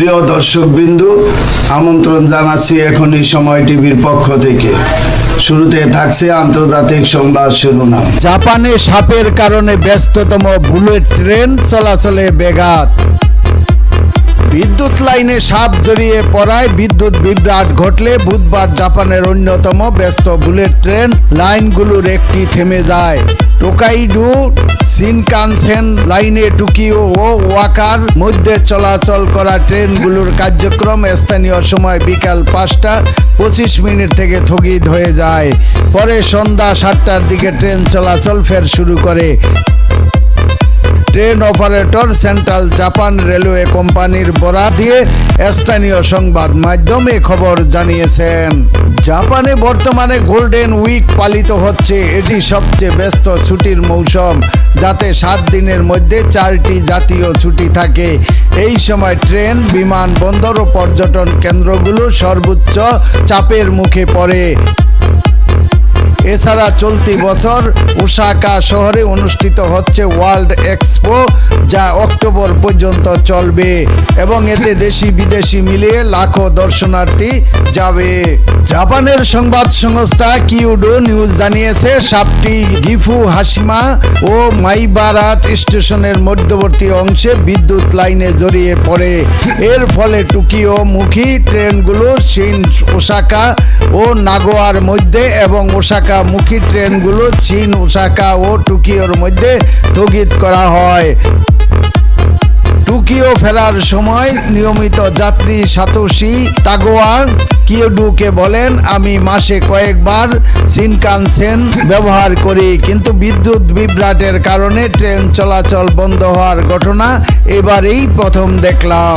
প্রিয় দর্শক বিন্দু আমন্ত্রণ জানাচ্ছি এখনই সময় টিভির পক্ষ থেকে। শুরুতে থাকছে আন্তর্জাতিক সংবাদ শিরোনাম। জাপানে সাপের কারণে ব্যস্ততম বুলেট ট্রেন চলাচলে বেঘাত বিদ্যুৎ লাইনে সাপ জড়িয়ে পড়ায় বিদ্যুৎ বিভ্রাট ঘটলে বুধবার জাপানের অন্যতম ব্যস্ত বুলেট ট্রেন লাইনগুলোর একটি থেমে যায়। টোকাইডু, সিনকানসেন লাইনে টুকিও ও ওয়াকার মধ্যে চলাচল করা ট্রেনগুলোর কার্যক্রম স্থানীয় সময় বিকাল পাঁচটা পঁচিশ মিনিট থেকে স্থগিত হয়ে যায়। পরে সন্ধ্যা সাতটার দিকে ট্রেন চলাচল ফের শুরু করে। Train operator central Japan railway কোম্পানির বরাত দিয়ে স্থানীয় সংবাদ মাধ্যমে খবর জানিয়েছেন। জাপানে বর্তমানে গোল্ডেন উইক পালিত হচ্ছে। এটি সবচেয়ে ব্যস্ত ছুটির মৌসুম, যাতে সাত দিনের মধ্যে চারটি জাতীয় ছুটি থাকে। এই সময় ট্রেন বিমানবন্দর ও পর্যটন কেন্দ্রগুলো সর্বোচ্চ চাপের মুখে পড়ে। এছাড়া চলতি বছর ওসাকা শহরে অনুষ্ঠিত হচ্ছে ওয়ার্ল্ড এক্সপো, যা অক্টোবর পর্যন্ত চলবে এবং এতে দেশি বিদেশি মিলিয়ে লাখো দর্শনার্থী যাবে। জাপানের সংবাদ সংস্থা কিউডো নিউজ জানিয়েছে, সাপটি গিফু হাসিমা ও মাইবারাত স্টেশনের মধ্যবর্তী অংশে বিদ্যুৎ লাইনে জড়িয়ে পড়ে। এর ফলে টোকিও মুখী ট্রেনগুলো চীন ওসাকা ও নাগোয়ার মধ্যে এবং ওসাকা মুখী ট্রেনগুলো চীন, ওসাকা ও টোকিওর মধ্যে স্থগিত করা হয়। টোকিও ফেরার সময় নিয়মিত যাত্রী সাতোশি তাগোয়ার কিয়োডুকে বলেন, আমি মাসে কয়েকবার সিনকানসেন ব্যবহার করি, কিন্তু বিদ্যুৎ বিভ্রাটের কারণে ট্রেন চলাচল বন্ধ হওয়ার ঘটনা এবারেই প্রথম দেখলাম।